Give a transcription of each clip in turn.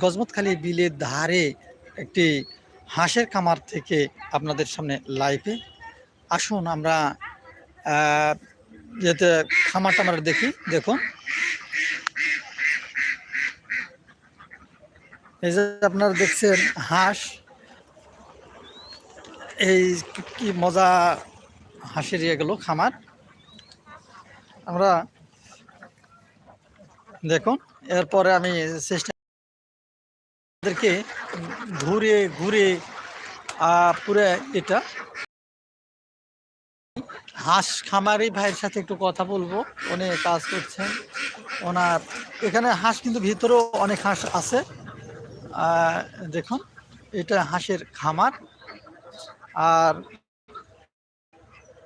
গজমতখালী বিলের ধারে একটি হাঁসের খামার থেকে আপনাদের সামনে লাইভে আসুন, আমরা যেতে খামারটা আমরা দেখি, দেখুন। এই যে আপনারা দেখছেন হাঁস, এই কি- মজা হাঁসের এগুলো খামার। আমরা দেখুন, এরপরে আমি চেষ্টা তাদেরকে ঘুরে ঘুরে পুরো এটা। হাঁস খামারি ভাইয়ের সাথে একটু কথা বলব। উনি কাজ করছেন। ওনার এখানে হাঁস কিন্তু ভিতরেও অনেক হাঁস আছে। দেখুন এটা হাঁসের খামার। আর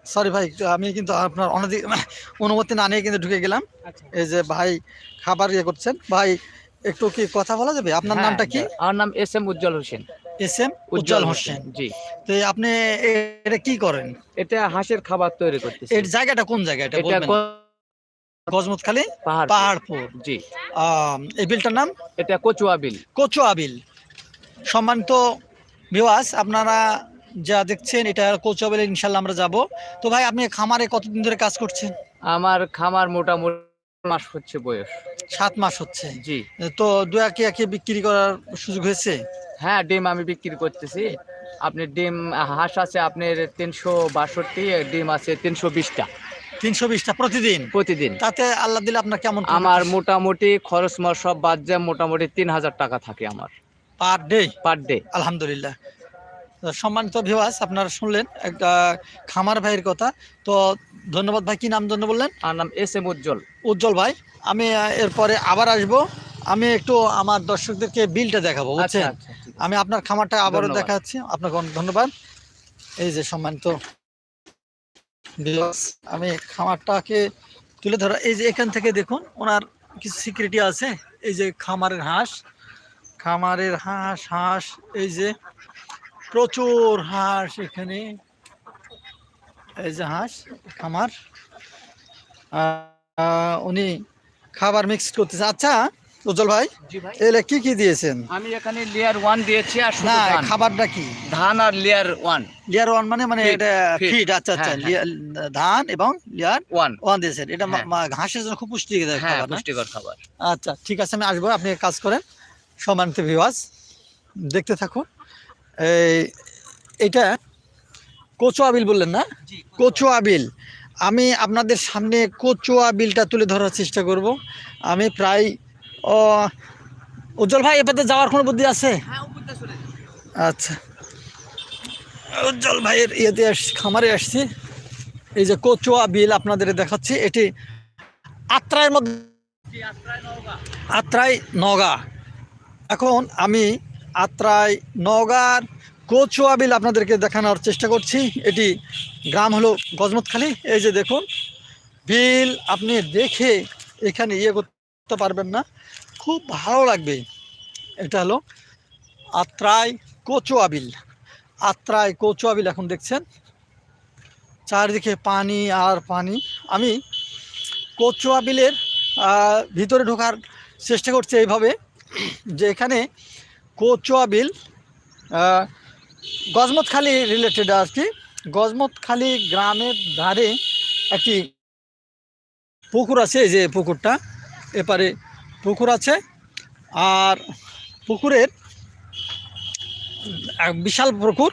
সরি ভাই আমি কিন্তু আপনার অনধিক অনুমতি না নিয়ে কিন্তু ঢুকে গেলাম। এই যে ভাই খাবার ইয়ে করছেন। ভাই একটু কি কথা বলা যাবে? আপনার হ্যাঁ, নামটা কি? আমার নাম S M Ujjwal Hossain. S M Ujjwal Hossain ji. তো আপনি এটা কি করেন? এটা হাঁসের খাবার তৈরি করতেছি। এর জায়গাটা কোন জায়গা এটা বলবেন? কো- পাহাড়পুর। জি। এই বিলটার নাম? এটা কচুয়া বিল। কচুয়া বিল। সম্মানিত ভিওয়াস আপনারা যা দেখছেন এটা কচুয়া বিলে ইনশাল্লাহ আমরা যাব। তো ভাই আপনি খামারে কতদিন ধরে কাজ করছেন? আমার খামার মোটামুটি মাস হচ্ছে বয়স। সাত মাস হচ্ছে। জি। তো দু একে একে বিক্রি করার সুযোগ হয়েছে? হ্যাঁ ডিম আমি বিক্রি করতেছি। আপনি ডিম হাঁস আছে আপনার তিনশো বাষট্টি ডিম আছে তিনশো বিশটা। তিনশো বিশটা প্রতিদিন? প্রতিদিন। তাতে আল্লাহ দিলে আপনার কেমন আমার মোটামুটি খরচ মর সব বাদ যায় মোটামুটি তিন হাজার টাকা থাকে আমার। Per day? Per day. আলহামদুলিল্লাহ। সম্মানিত ভিওয়াস আপনারা শুনলেন একটা খামার ভাইয়ের কথা। তো ধন্যবাদ ভাই কি নাম জন্য বললেন? আমার নাম এস এম উজ্জ্বল। উজ্জ্বল ভাই আমি এরপরে আবার আসব। আমি একটু আমার দর্শকদেরকে বিলটা দেখাবো আচ্ছা বুঝছেন? আচ্ছা। আমি আপনার খামারটা আবারও দেখাচ্ছি আপনাকে অনেক ধন্যবাদ। এই যে সম্মানিত আমি খামারটাকে তুলে ধরা। এই যে এখান থেকে দেখুন ওনার কিছু সিকিউরিটি আছে। এই যে খামারের হাঁস খামারের হাঁস হাঁস এই যে প্রচুর হাঁস এখানে। এই যে হাঁস খামার উনি খাবার মিক্স করতেছে। আচ্ছা উজ্জ্বল ভাই এলে কি কি দিয়েছেন? আমি এখানে লেয়ার ওয়ান দিয়েছি আর না খাবারটা কি? ধান আর লেয়ার ওয়ান লেয়ার ওয়ান মানে মানে এটা. ফিড আচ্ছা আচ্ছা হ্যাঁ, লেয়ার- ধান এবং লেয়ার ওয়ান ওয়ান দিয়েছেন। এটা মা- হ্যাঁ। ঘাসের জন্য খুব পুষ্টি হ্যাঁ খাবার? পুষ্টিকর খাবার। আচ্ছা ঠিক আছে আমি আসব আপনি কাজ করেন। সম্মানিত ভিওয়াজ দেখতে থাকুন। এটা কচুয়া বিল বললেন না? কচুয়া বিল আমি আপনাদের সামনে কচুয়া বিলটা তুলে ধরার চেষ্টা করব। আমি প্রায় ও উজ্জ্বল ভাই এপাতে যাওয়ার কোনো বুদ্ধি আছে? আচ্ছা। উজ্জ্বল ভাইয়ের ইয়েতে খামারে আসছি। এই যে কচুয়া বিল আপনাদের দেখাচ্ছি এটি আত্রায়ের মধ্যে আত্রায় নগা এখন আমি আত্রাই নগার কচুয়া বিল আপনাদেরকে দেখানোর চেষ্টা করছি। এটি গ্রাম হলো গজমতখালী। এই যে দেখুন, বিল আপনি দেখে এখানে ইয়ে করতে পারবেন না। খুব ভালো লাগবে। এটা হলো আত্রাই কচুয়া বিল। আত্রাই কচুয়া বিল এখন দেখছেন। চারিদিকে পানি আর পানি। আমি কচুয়া বিলের ভিতরে ঢোকার চেষ্টা করছি এইভাবে যে এখানে কচুয়া বিল গজমতখালি রিলেটেড আর কি। গজমতখালি গ্রামের ধারে একটি পুকুর আছে, এই যে পুকুরটা, এপারে পুকুর আছে। আর পুকুরের বিশাল পুকুর,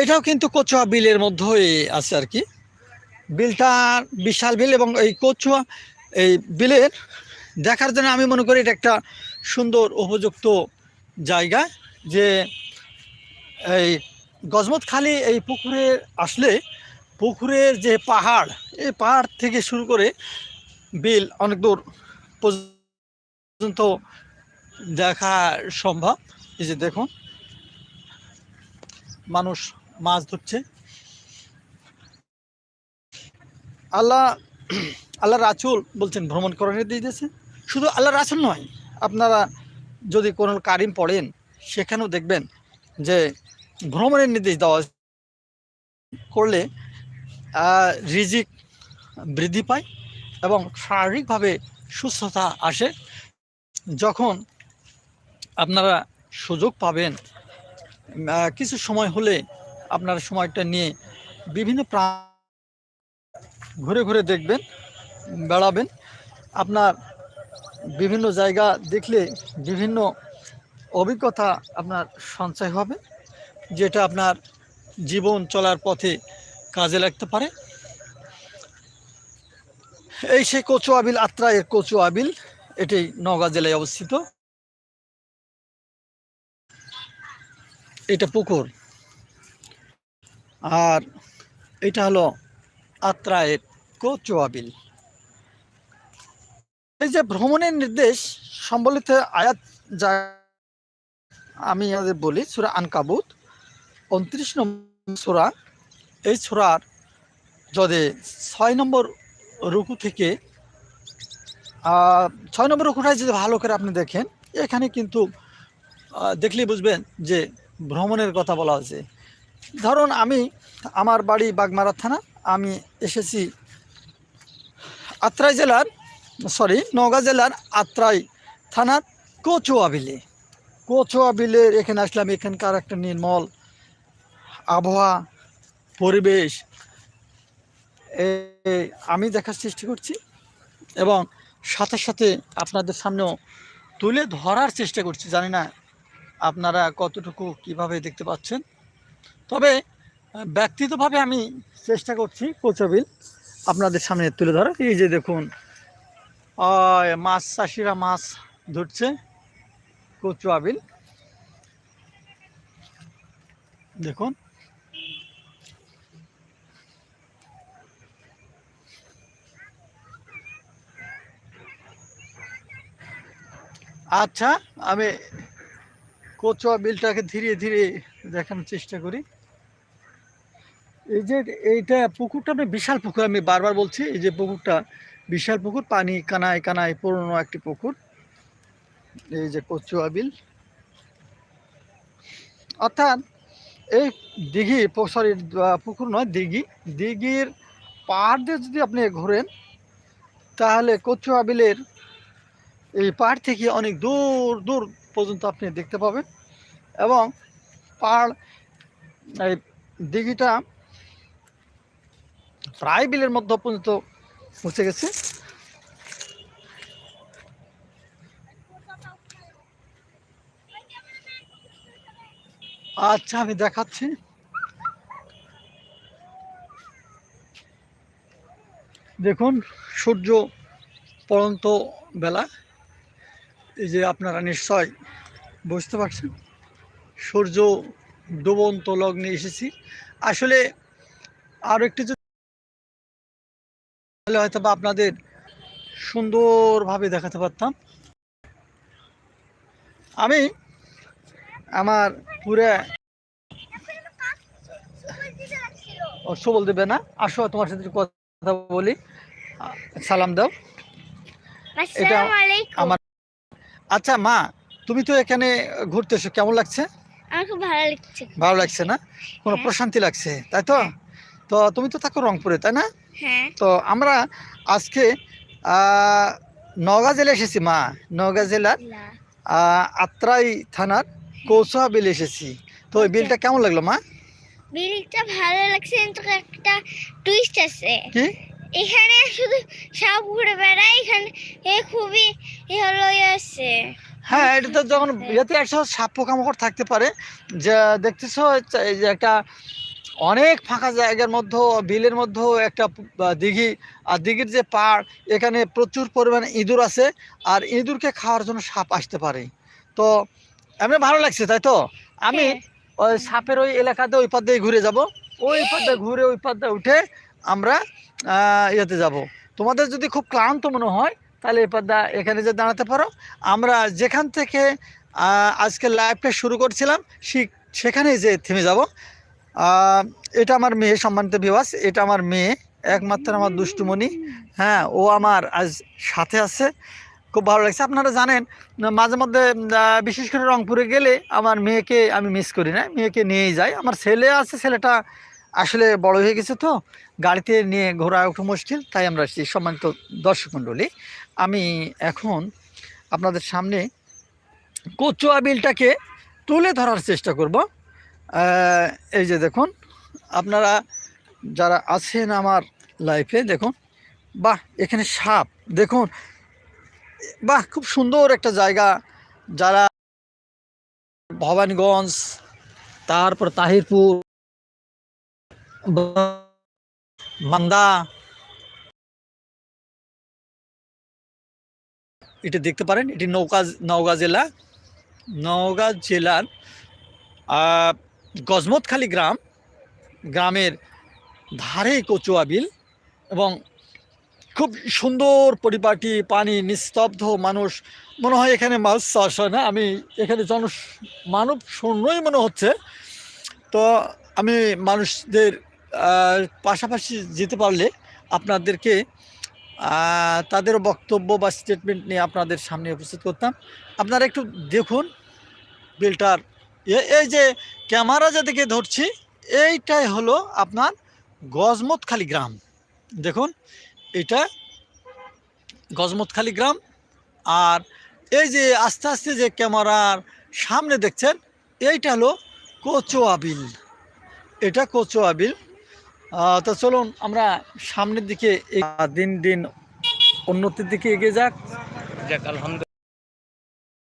এটাও কিন্তু কচুয়া বিলের মধ্যেই আছে আর কি। বিলটা বিশাল বিল এবং এই কচুয়া, এই বিলের দেখার জন্য আমি মনে করি এটা একটা সুন্দর, উপযুক্ত জায়গা যে এই গজমত খালি এই পুকুরে আসলে পুকুরের যে পাহাড়, এই পাহাড় থেকে শুরু করে বিল অনেক দূর পর্যন্ত দেখা সম্ভব। এই যে দেখুন, মানুষ মাছ ধরছে। আল্লাহ আল্লাহ রাসুল বলছেন, ভ্রমণ করানোর দিয়েছে। শুধু আল্লাহ রাসুল নয়, আপনারা যদি কোনো কারিম পড়েন, সেখানেও দেখবেন যে ভ্রমণের নির্দেশ দেওয়া করলে রিজিক বৃদ্ধি পায় এবং শারীরিকভাবে সুস্থতা আসে। যখন আপনারা সুযোগ পাবেন কিছু সময় হলে আপনার সময়টা নিয়ে বিভিন্ন প্রাণ ঘুরে ঘুরে দেখবেন, বেড়াবেন। আপনার বিভিন্ন জায়গা দেখলে বিভিন্ন অভিজ্ঞতা আপনার সঞ্চয় হবে, যেটা আপনার জীবন চলার পথে কাজে লাগতে পারে। এই সেই কচু আবিল আত্রা এর কচু আবিল এটি নওগাঁ জেলায় অবস্থিত। এটা পুকুর। আর এটা হলো আত্রায়ের কচু আবিল এই যে ভ্রমণের নির্দেশ সম্বলিত আয়াত যা আমি আমাদের বলি, সুরা আনকাবুত, উনত্রিশ নম্বর সুরা। এই সুরার যদি ছয় নম্বর রুকু থেকে ছয় নম্বর রুকুটাই যদি ভালো করে আপনি দেখেন, এখানে কিন্তু দেখলেই বুঝবেন যে ভ্রমণের কথা বলা হয়েছে। ধরুন আমি আমার বাড়ি বাগমারা থানা, আমি এসেছি আত্রাই জেলার সরি, নওগাঁ জেলার আত্রাই থানার কচুয়া বিলে। কচুয়া বিলের এখানে আসলাম, এখানকার একটা নির্মল আবহাওয়া, পরিবেশ। আমি দেখার চেষ্টা করছি এবং সাথে সাথে আপনাদের সামনেও তুলে ধরার চেষ্টা করছি। জানি না আপনারা কতটুকু কীভাবে দেখতে পাচ্ছেন। তবে ব্যক্তিগতভাবে আমি চেষ্টা করছি কোচবিল আপনাদের সামনে তুলে ধরার। এই যে দেখুন মাছ, চাষিরা মাছ ধরছে কচুয়াবিল দেখুন। আচ্ছা আমি কচুয়া বিলটাকে ধীরে ধীরে দেখানোর চেষ্টা করি। এই যে এইটা পুকুরটা আমি বিশাল পুকুর, আমি বারবার বলছি, এই যে পুকুরটা বিশাল পুকুর, পানি কানায় কানায় পুরনো একটি পুকুর। এই যে কচুয়া বিল। অর্থাৎ এই দিঘি সরি পুকুর নয়, দিঘি। দিঘির পাহাড় দিয়ে যদি আপনি ঘোরেন, তাহলে কচুয়া বিলের এই পাহাড় থেকে অনেক দূর দূর পর্যন্ত আপনি দেখতে পাবেন। এবং পাহাড় এই দিঘিটা প্রায় বিলের মধ্য পর্যন্ত পৌঁছে গেছে। আচ্ছা আমি দেখাচ্ছি। দেখুন, সূর্য পড়ন্ত বেলা। এই যে আপনারা নিশ্চয় বুঝতে পারছেন, সূর্য ডুবন্ত লগ্নে এসেছি। আসলে আরও একটু তাহলে হয়তো বা আপনাদের সুন্দরভাবে দেখাতে পারতাম। আমি আমার পুরা ও সবল দেবে না। আসো তোমার সাথে কথা বলি। সালাম দাও। এটা আমার আচ্ছা মা তুমি তো এখানে ঘুরতে এসো। কেমন লাগছে? ভালো লাগছে। না? কোনো হ্যাঁ। প্রশান্তি লাগছে তাই তো? তো তুমি তো থাকো রংপুরে তাই না? হ্যাঁ তো আমরা আজকে নওগাঁ জেলা এসেছি মা নওগাঁ জেলার আত্রাই থানার কৌশা বিল এসেছি। তো ওই আচ্ছা। বিলটা কেমন লাগল মা? বিলটা ভালো লাগছে কিন্তু একটা টুইস্ট আছে। কি? এখানে শুধু সব ঘুরে বেড়ায় এখানে এ খুবই হলো ইয়ে আছে। হ্যাঁ এটা তো যখন ইয়েতে একশো সাপ পোকামাকড় থাকতে পারে। যে দেখতেছো এই যে একটা অনেক ফাঁকা জায়গার মধ্যে বিলের মধ্যে একটা দিঘি। আর দিঘির যে পাড় এখানে প্রচুর পরিমাণে ইঁদুর আছে। আর ইঁদুরকে খাওয়ার জন্য সাপ আসতে পারে। তো এমনি ভালো লাগছে তাই তো? আমি হ্যাঁ। ওই সাপের ওই এলাকাতে ওই পাশ দিয়ে ঘুরে যাব। ওই পাশ দিয়ে ঘুরে ওই পাশ দিয়ে উঠে আমরা ইয়েতে যাব। তোমাদের যদি খুব ক্লান্ত মনে হয় তাহলে এই পাদ্দা এখানে যে দাঁড়াতে পারো। আমরা যেখান থেকে আজকে লাইভটা শুরু করছিলাম সেখানেই যে থেমে যাব। এটা আমার মেয়ে, সম্মানিত বিবাস এটা আমার মেয়ে, একমাত্র আমার দুষ্টুমণি। হ্যাঁ ও আমার আজ সাথে আছে। খুব ভালো লাগছে। আপনারা জানেন, মাঝে মধ্যে বিশেষ করে রংপুরে গেলে আমার মেয়েকে আমি মিস করি না। মেয়েকে নিয়েই যাই। আমার ছেলে আছে, ছেলেটা আসলে বড় হয়ে গেছে তো। গাড়িতে নিয়ে ঘোরা একটু মুশকিল, তাই আমরা আসছি। সম্মানিত দর্শক মণ্ডলী, আমি এখন আপনাদের সামনে কচুয়া বিলটাকে তুলে ধরার চেষ্টা করব। এই যে দেখুন, আপনারা যারা আছেন আমার লাইফে দেখুন, বাহ, এখানে সাপ, দেখুন, বাহ, খুব সুন্দর একটা জায়গা, যারা ভবানীগঞ্জ, তারপর তাহিরপুর, মান্দা, এটা দেখতে পারেন, এটি নৌকা, নওগাঁ জেলা, নওগাঁ জেলার গজমতখালী গ্রাম, গ্রামের ধারে কচুয়া বিল এবং খুব সুন্দর পরিপাটি, পানি, নিস্তব্ধ মানুষ। মনে হয় এখানে মাছ চাষ হয় না। আমি এখানে জন মানব শূন্যই মনে হচ্ছে। তো আমি মানুষদের পাশাপাশি যেতে পারলে আপনাদেরকে তাদের বক্তব্য বা স্টেটমেন্ট নিয়ে আপনাদের সামনে উপস্থিত করতাম। আপনারা একটু দেখুন, বিলটার এই যে ক্যামেরা যেদিকে ধরছি এইটাই হলো আপনার গজমতখালী গ্রাম। দেখুন এটা গজমতখালী গ্রাম। আর এই যে আস্তে আস্তে যে ক্যামেরার সামনে দেখছেন এইটা হলো কোচোয়া বিল। এটা কোচোয়া বিল। তো চলুন আমরা সামনের দিকে দিন দিন উন্নতির দিকে এগিয়ে যাক। যাক আলহামদুলিল্লাহ।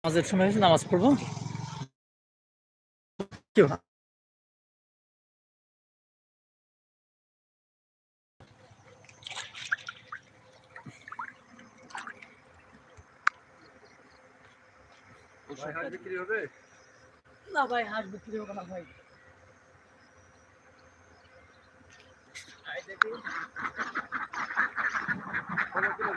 নামাজের সময় নামাজ পড়ব। কি ভা- না ভাই হাঁস বিক্রি হবে না ভাই আব্বু